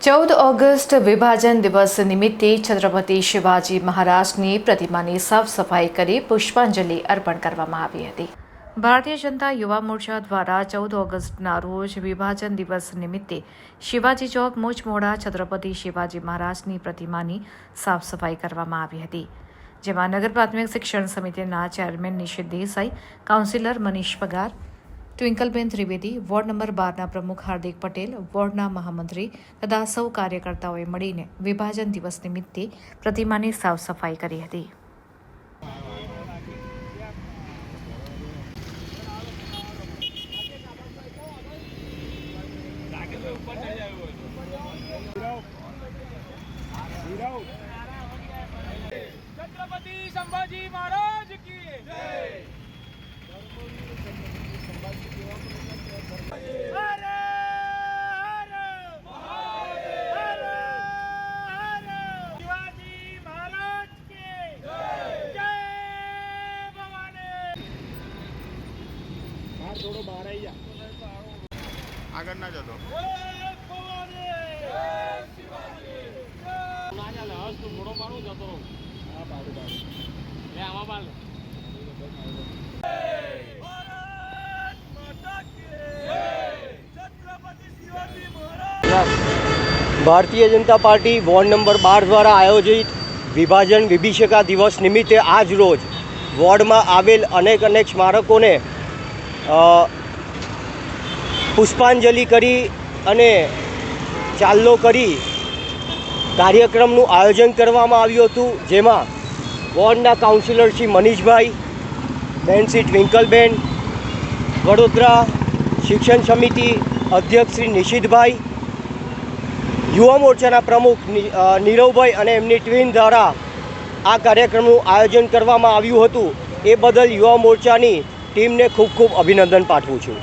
ચૌદ ઓગસ્ટ વિભાજન દિવસ નિમિત્તે છત્રપતિ શિવાજી મહારાજની પ્રતિમાની સાફ સફાઈ કરી પુષ્પાંજલિ અર્પણ કરવામાં આવી હતી. ભારતીય જનતા યુવા મોરચા દ્વારા ચૌદ ઓગસ્ટના રોજ વિભાજન દિવસ નિમિત્તે શિવાજી ચોક મોચમોડા છત્રપતિ શિવાજી મહારાજની પ્રતિમાની સાફ સફાઈ કરવામાં આવી હતી, જેમાં નગર પ્રાથમિક શિક્ષણ સમિતિના ચેરમેન નિશિત દેસાઈ કાઉન્સિલર મનીષ પગાર ટ્વિંકલબેન ત્રિવેદી, વોર્ડ નંબર બારના પ્રમુખ હાર્દિક પટેલ, વોર્ડના મહામંત્રી તથા સૌ કાર્યકર્તાઓએ મળીને વિભાજન દિવસ નિમિત્તે પ્રતિમાની સાફ સફાઈ કરી હતી. છત્રપતિ સંભાજી મહારાજ કી જય! હાથ બહાર આવી જા. આગળ ના જતો. Bharatiya Janata party ward number બાર દ્વારા આયોજિત વિભાજન વિભીષિકા દિવસ નિમિત્તે આજ રોજ વોર્ડમાં આવેલ અનેક અનેક સ્મારકોને પુષ્પાંજલિ કરી અને ચાલ્લો કરી કાર્યક્રમનું આયોજન કરવામાં આવ્યું હતું, જેમાં વોર્ડના કાઉન્સિલર શ્રી મનીષભાઈ, બેન શ્રી ટ્વિંકલબેન, વડોદરા શિક્ષણ સમિતિ અધ્યક્ષ શ્રી નિશિતભાઈ, યુવા મોરચાના પ્રમુખ નીરવભાઈ અને એમની ટ્વીન દ્વારા આ કાર્યક્રમનું આયોજન કરવામાં આવ્યું હતું. એ બદલ યુવા મોરચાની ટીમને ખૂબ ખૂબ અભિનંદન પાઠવું છું.